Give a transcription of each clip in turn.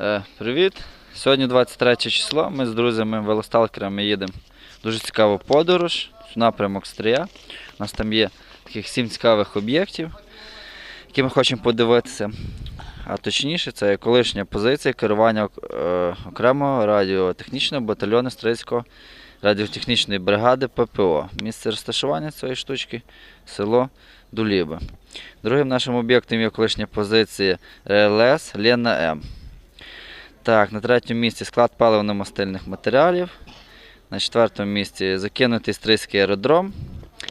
Е, Привіт! Сьогодні 23 число. Ми з друзями велосталкерами їдемо дуже цікаву подорож в напрямок Стрия. У нас там є таких сім цікавих об'єктів, які ми хочемо подивитися. А точніше, це колишня позиція керування е, окремого радіотехнічного батальйону Стрийського радіотехнічної бригади ППО. Місце розташування цієї штучки село Дуліби. Другим нашим об'єктом є колишня позиція РЛС Лена М. Так, на третьому місці склад паливно-мастильних матеріалів. На четвертому місці закинутий стрийський аеродром.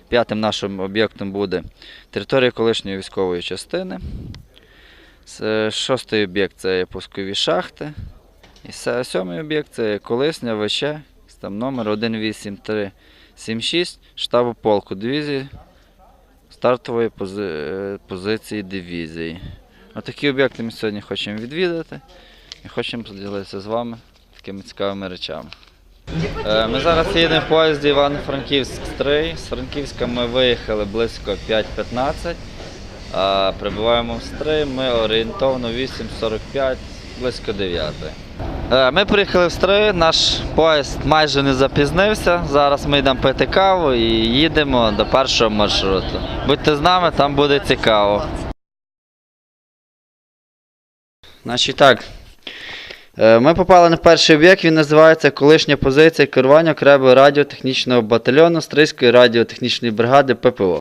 П'ятим нашим об'єктом буде територія колишньої військової частини. Шостий об'єкт це пускові шахти. І сьомий об'єкт це є колишня ВЧ, там номер 18376 штабу полку дивізії стартової пози- е, позиції дивізії. Отакі об'єкти ми сьогодні хочемо відвідати і хочемо поділитися з вами такими цікавими речами. Е, Ми зараз їдемо в поїзді Івано-Франківськ-3. З Франківська ми виїхали близько 5.15, а прибуваємо в Стрий ми орієнтовно 8.45, близько 9. Е, Ми приїхали в Стрий, наш поїзд майже не запізнився. Зараз ми йдемо пити каву і їдемо до першого маршруту. Будьте з нами, там буде цікаво. Значить так. Е, Ми попали на перший об'єкт, він називається колишня позиція керування окремого радіотехнічного батальйону Стрийської радіотехнічної бригади ППО.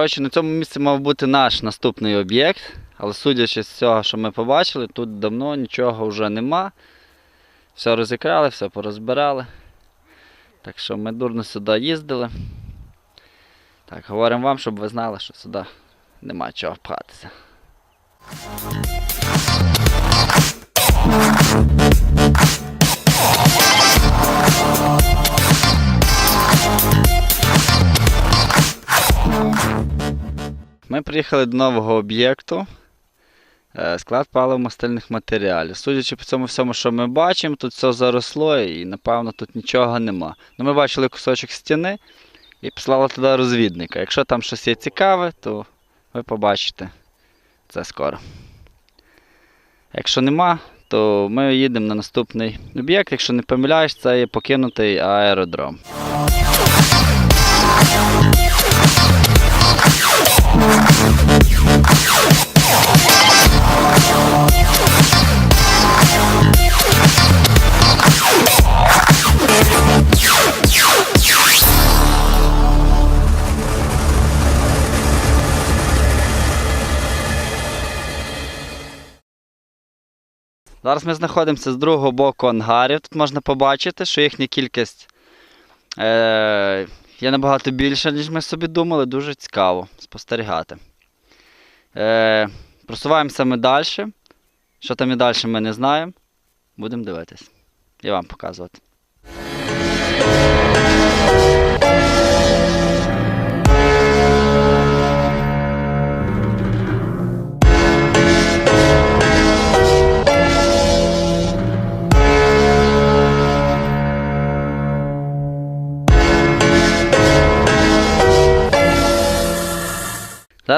Коротше, на цьому місці мав бути наш наступний об'єкт, але судячи з цього, що ми побачили, тут давно нічого вже нема. Все розікрали, все порозбирали. Так що ми дурно сюди їздили. Так, говоримо вам, щоб ви знали, що сюди нема чого пхатися. Ми приїхали до нового об'єкту. Е, Склад паливо-мастильних матеріалів. Судячи по цьому всьому, що ми бачимо, тут все заросло і, напевно, тут нічого нема. Ну, ми бачили кусочок стіни і послала туди розвідника. Якщо там щось є цікаве, то ви побачите це скоро. Якщо нема, то ми їдемо на наступний об'єкт. Якщо не помиляюсь, це є покинутий аеродром. Зараз ми знаходимося з другого боку ангарів. Тут можна побачити, що їхня кількість е, є набагато більше, ніж ми собі думали. Дуже цікаво спостерігати. Е, просуваємося ми далі. Що там і далі ми не знаємо. Будемо дивитись. І вам показувати.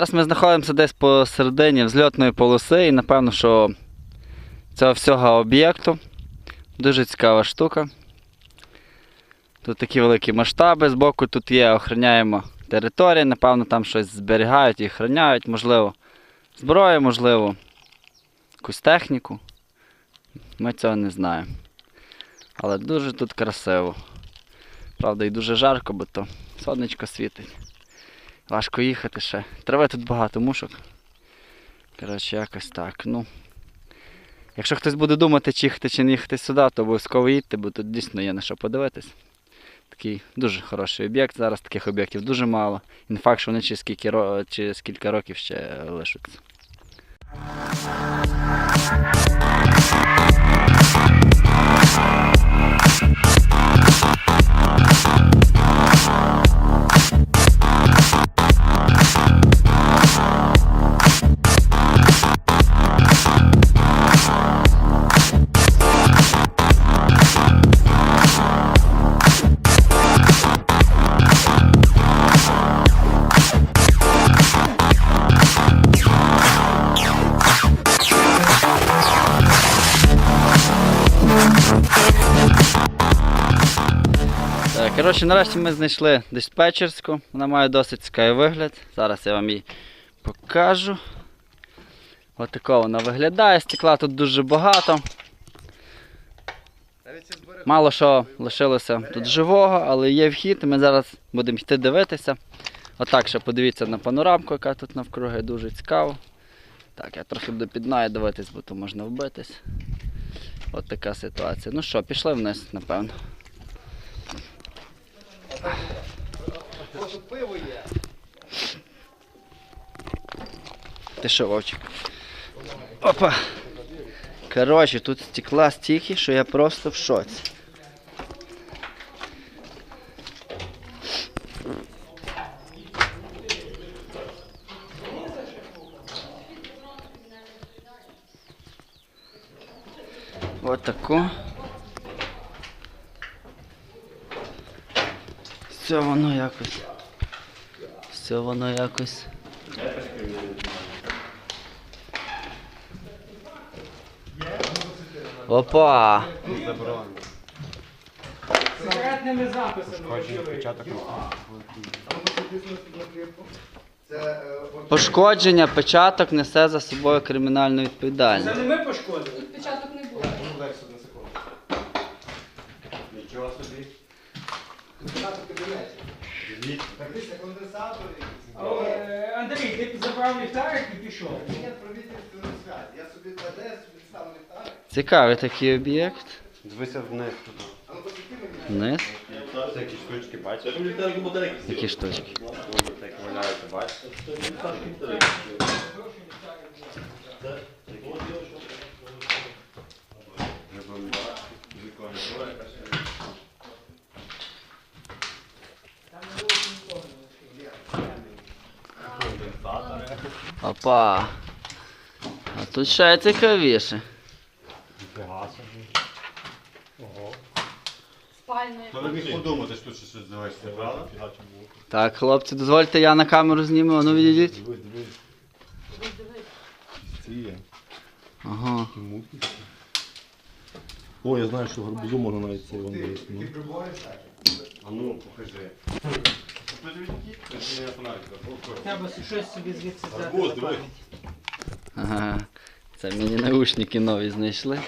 Зараз ми знаходимося десь посередині взльотної полоси і напевно, що цього всього об'єкту. Дуже цікава штука. Тут такі великі масштаби, збоку тут є, охороняємо території, напевно, там щось зберігають і охороняють, можливо, зброю, можливо, якусь техніку. Ми цього не знаємо. Але дуже тут красиво. Правда, і дуже жарко, бо то сонечко світить. Важко їхати ще. Трави тут багато мушок. Коротше, якось так. Ну. Якщо хтось буде думати, чи їхати, чи не їхати сюди, то обов'язково їдьте, бо тут дійсно є на що подивитись. Такий дуже хороший об'єкт. Зараз таких об'єктів дуже мало. І не факт, що вони через, скільки, через кілька років ще лишаться. Так, коротше, нарешті ми знайшли диспетчерську. Вона має досить цікавий вигляд. Зараз я вам її покажу. Ось така вона виглядає. Стекла тут дуже багато. Мало що лишилося тут живого, але є вхід, ми зараз будемо йти дивитися. Отак ще подивіться на панорамку, яка тут навкруги, дуже цікаво. Так, я трохи буду під нею дивитись, бо то можна вбитись. От така ситуація. Ну що, пішли вниз, напевно. Ти що, Вовчик? Опа! Коротше, тут стекла стільки, що я просто в шоці. От таку. Все воно якось. Все воно якось. Опа! Секретними записами. Пошкодження печаток несе за собою кримінальну відповідальність. Це не ми пошкодили. Печаток не було. Нічого собі. Е, Андрій, ти забрав ліхтарик і пішов. Я собі КДС відстав ліхтарик. Цікавий такий об'єкт. Дивися вниз туди. Вниз. Всякі штучки, бачиш? Які штучки. Вони так валяються, бачиш? Опа. А тут ще цікавіше. Спальною. То ви міг подумати, що тут щось завести, правда? Так, хлопці, дозвольте, я на камеру зніму, а ну відійдіть. Дивись, дивись. Ці є. Ага. такі муки. О, я знаю, що гарбузу можна навіть цей вон дивись. ну. А ну, покажи. Треба щось собі звідси взяти. На пам'ять. Ага. Це мені наушники нові знайшли.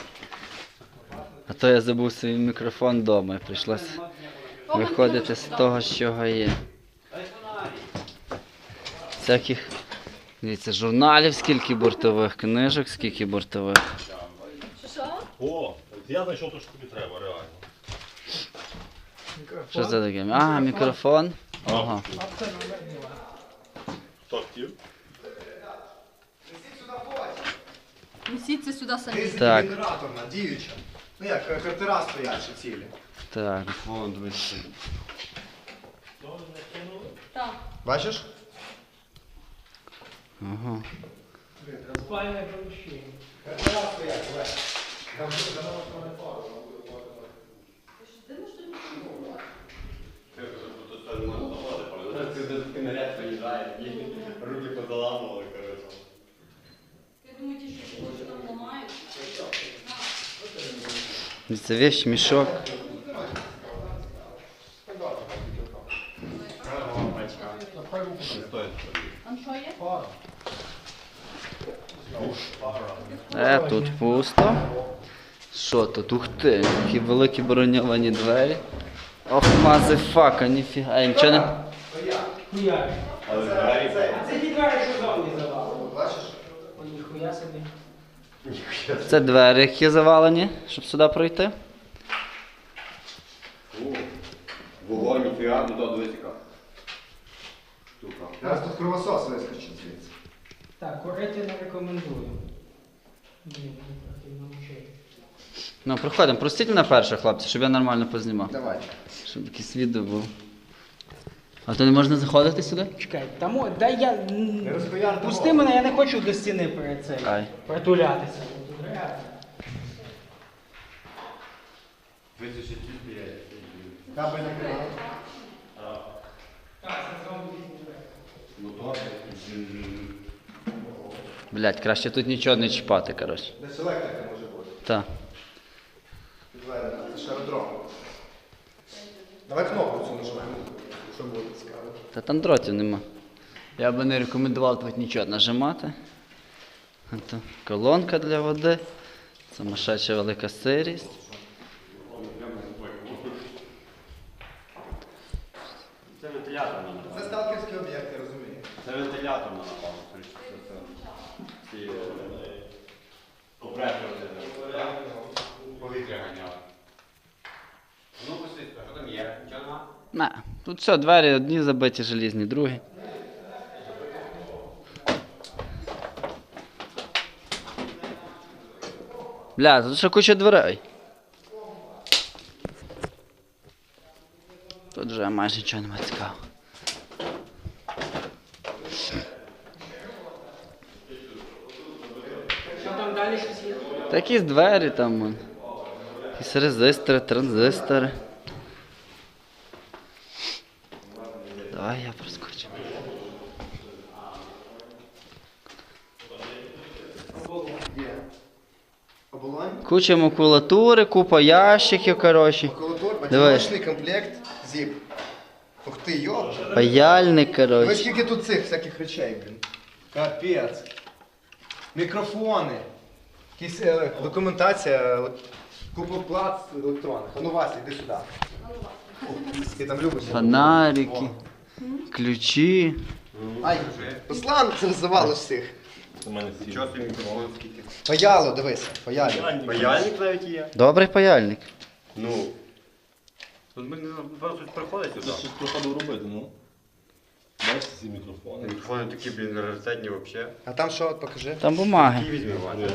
А то я забув свій мікрофон вдома прийшлося виходити з того, з чого є. Всяких, дивіться, журналів скільки бортових, книжок скільки бортових. О, я знайшов те, що тобі треба, реально. Що це таке? А, мікрофон. Ага. Хто хотів? Несіть це сюди самі. Так. Генераторна, діюча. Ну як, е, картера стоячі цілі. Так. Вон, дивись. Так. Бачиш? Ага. Спальне поміщення. Картера стоять, Олег. Руки позаламували, коротше. Я думаю, ті, що там ламають. Це вещь, мішок. Є? Е, тут пусто. Що тут? Ух ти, які великі броньовані двері. Ох, мазефака, ніфіга. Нічого не. Але. Це ті двері, що зовні завали. Бачиш? О, ніхуя собі. Це двері, які завалені, щоб сюди пройти. Вогонь, ніфіга, ну то дивись. Штука. Зараз тут кровосос вискочить звідси. Так, курити не рекомендую. Ні, не противно. Ну, проходимо. Простіть мене перше, хлопці, щоб я нормально познімав. Давай. Щоб якийсь відео був. А то не можна заходити сюди? Чекай, там, о, дай я... Розхуяр Пусти мене, я не хочу до стіни перед цей. Ай. Притулятися. Ну. Блять, краще тут нічого не чіпати, коротше. Десь електрика може бути. Так. Підведена. Це ж аеродром. Давай кнопку цю нажмемо, щоб буде цікаво. Та там дротів нема. Я би не рекомендував тут нічого нажимати. То колонка для води. Сумасшедша велика сирість. Це вентилятор на напевно. Це сталкерський об'єкт, я розумію. Це вентилятор на напевно. скоріше. Ці е. Повітря ганяли. Ну, посидь, що там є? Нічого нема? На, тут все, двері одні забиті, желізні, другі. Бля, тут ще куча дверей. Тут вже майже нічого немає цікавого. Що там далі щось є? Та якісь двері там. Якісь резистори, транзистори. Давай я проскочу. Куча макулатури, купа ящиків, коротше. Макулатур, батьківочний комплект, зіп. Ух ти, йо. Паяльник, коротше. скільки тут цих всяких речей, блін. Капець. Мікрофони. Якісь е, документація, е, купа плат електронних. А ну Вася, йди сюди. Ти там любиш? Фонарики, ключі. Ай, Руслан, це завалиш всіх. У мене всі. Паяло, дивись, паяло. Паяльник навіть є. Добрий паяльник. Ну. Тут ми напевно щось приходить сюди. Щось приходив робити, ну. Бачите ці мікрофони? Мікрофони такі, блін, раритетні взагалі. А там що, от покажи. Там бумаги. Які візьми, Ваня?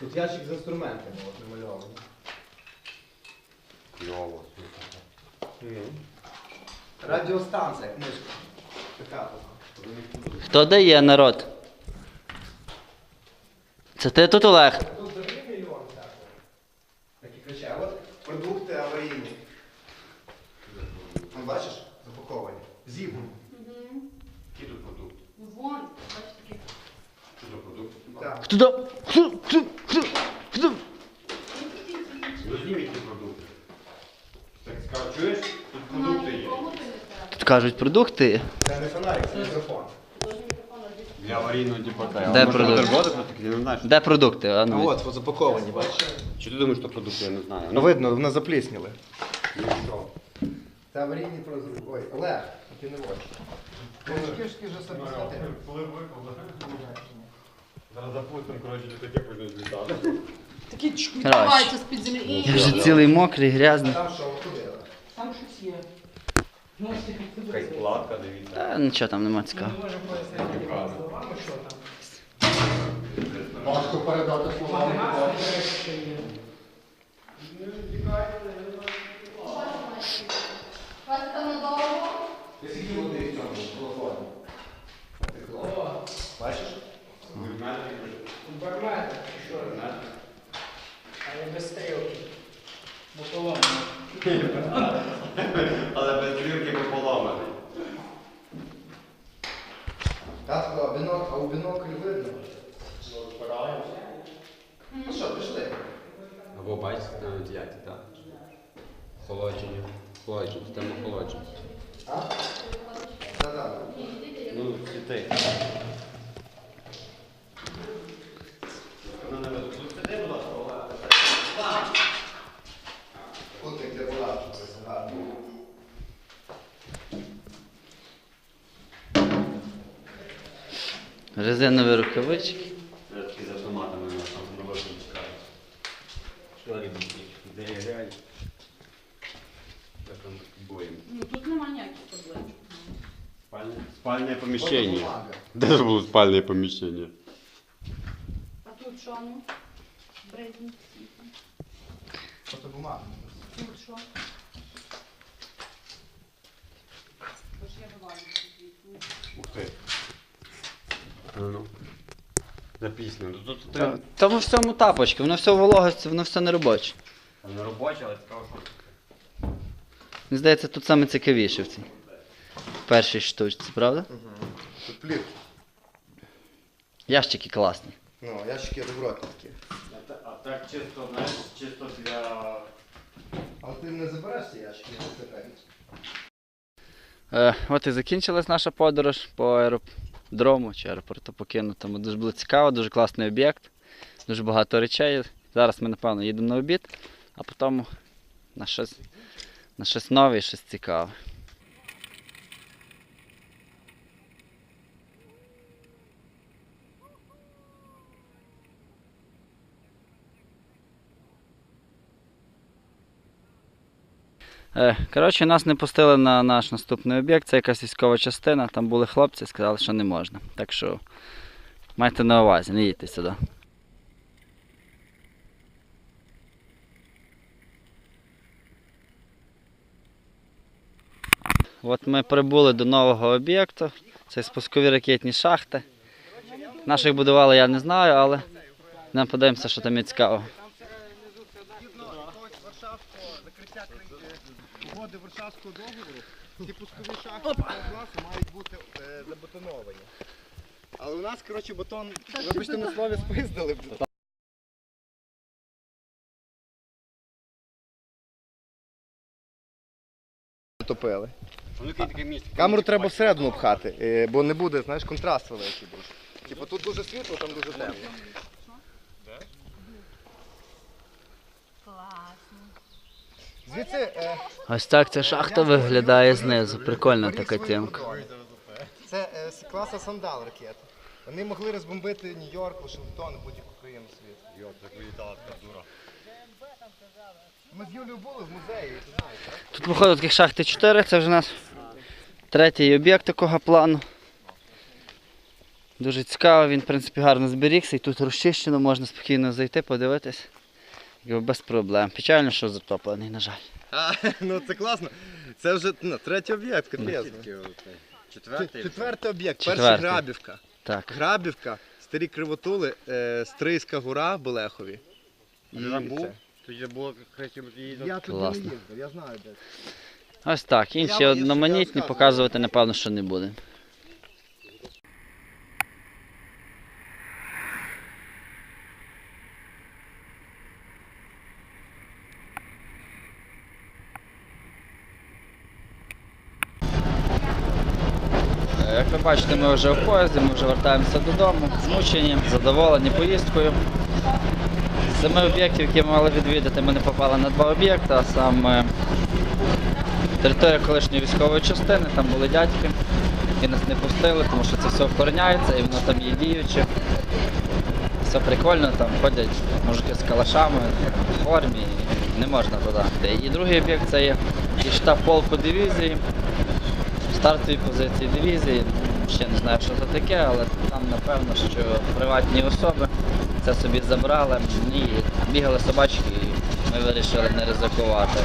Тут ящик з інструментами от, намальований. Кльово. Радіостанція, книжка. Така. Хто дає народ? Це ти тут Олег? Тут взагалі мільйон всякого. Таких кричать. От продукти аварійні. Ну, бачиш, запаковані. Зіб. Мгм. Які тут продукти? Вон, бачите, такі. Що за продукти? Так. Туди. Ху, ху, ху, ху. Ну зніміть ті продукти. Чуєш? Тут продукти є. Тут кажуть продукти. Це не фонарик, це мікрофон. Для аварійного діпота. Де продукти? Я не знаю, що- Де продукти? А ну, от, от запаковані, бачиш. Чи ти думаєш, що продукти, я не знаю. Ну видно, вони заплісніли. Ну, що? Це аварійні прозорі. Ой, Олег, ти не хочеш. Кишки вже собі схватив. Зараз запустимо, коротше, таке почне злітати. Такі чуть Коротше. відбиваються з-під землі. я вже цілий мокрий, грязний. Там що, ходили? Там щось є. Ну, ось таке це Якась платка, дивіться. Та нічого там нема цікавого. не можемо пояснити словами, що там. Важко передати Магазин, до речі, ще є. Вас там надовго? Ти скільки води в цьому телефоні? Текло. Бачиш? Барметр, що? Але без стрілки. Бо поломано. Але без стрілки пополоманий. Татко, а бінок, а у бінокль видно? Ну що, пішли. Або бачите, навіть яті, так. Холодження. Холодження, система холодження. А? Да-да. Ну, світи. Кутик для була, це гарно. Резинові рукавички. Я такий з автоматами на. Що робити? Де я реально? Як там боєм? Ну, тут нема ніяких проблем. Спальне? Спальне поміщення. Де ж було спальне поміщення? А тут що, ну? Брезні. Фотобумага. Тут що? Тож я говорю. Ух ти. Ну, ну. Записано. Ну, Тут, тут, Та- тут. Тому всьому тапочки, воно все вологості, воно все не робоче. Не робоче, але цікаво, що. Мені здається, тут саме цікавіше в цій першій штучці, правда? Тут плівки. Ящики класні. Ну, ящики добротні такі. А так чисто, знаєш, чисто для. Але ти не забереш ці ящики, це кажуть. Е, от і закінчилась наша подорож по аеродрому чи аеропорту покинутому. Дуже було цікаво, дуже класний об'єкт, дуже багато речей. Зараз ми, напевно, їдемо на обід, а потім на щось, на щось нове і щось цікаве. Е, Коротше, нас не пустили на наш наступний об'єкт, це якась військова частина, там були хлопці, сказали, що не можна. Так що майте на увазі, не їдьте сюди. От ми прибули до нового об'єкту. Це спускові ракетні шахти. Наших будували я не знаю, але нам подивимося, що там є цікавого. Варшавського договору, ті пускові шахти цього класу мають бути е, забетоновані. Але у нас, коротше, бетон, вибачте на слові, спиздили. Топили. Камеру треба всередину пхати, е, бо не буде, знаєш, контраст великий дуже. Типу тут дуже світло, там дуже темно. Класно. Е, Ось так ця шахта виглядає знизу. Прикольна така тємка. Це е, класа сандал ракет. Вони могли розбомбити Нью-Йорк, Вашингтон, будь-яку країну світу. Йоп, так вилітала така дура. Ми з Юлією були в музеї, ти знаєш, так? Тут виходить таких шахти 4, це вже у нас третій об'єкт такого плану. Дуже цікаво, він в принципі гарно зберігся і тут розчищено, можна спокійно зайти, подивитись. Без проблем. Печально, що затоплений, на жаль. А, ну це класно. Це вже ну, третій об'єкт, капець. Четвертий. Четвертий об'єкт, Четвертий. Грабівка. Так. Грабівка, старі кривотули, е, Стрийська гора в ти там був? це. Тоді було краще Я туди не Класно. їздив, я знаю де. Ось так. Інші Я- я одноманітні розказую. показувати, напевно, що не буде. Е, Бачите, ми вже в поїзді, ми вже вертаємося додому, змучені, задоволені поїздкою. Семи об'єктів, які ми мали відвідати, ми не попали на два об'єкти, а саме територія колишньої військової частини, там були дядьки, які нас не пустили, тому що це все охороняється і воно там є діюче. Все прикольно, там ходять мужики з калашами в формі, не можна туди. І другий об'єкт це є штаб полку дивізії, стартові позиції дивізії. Ще не знаю, що це таке, але там напевно, що приватні особи це собі забрали і бігали собачки, і ми вирішили не ризикувати.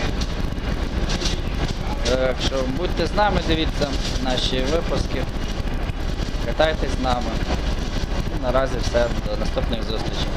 Так що будьте з нами, дивіться наші випуски, катайтесь з нами. Наразі все, до наступних зустрічей.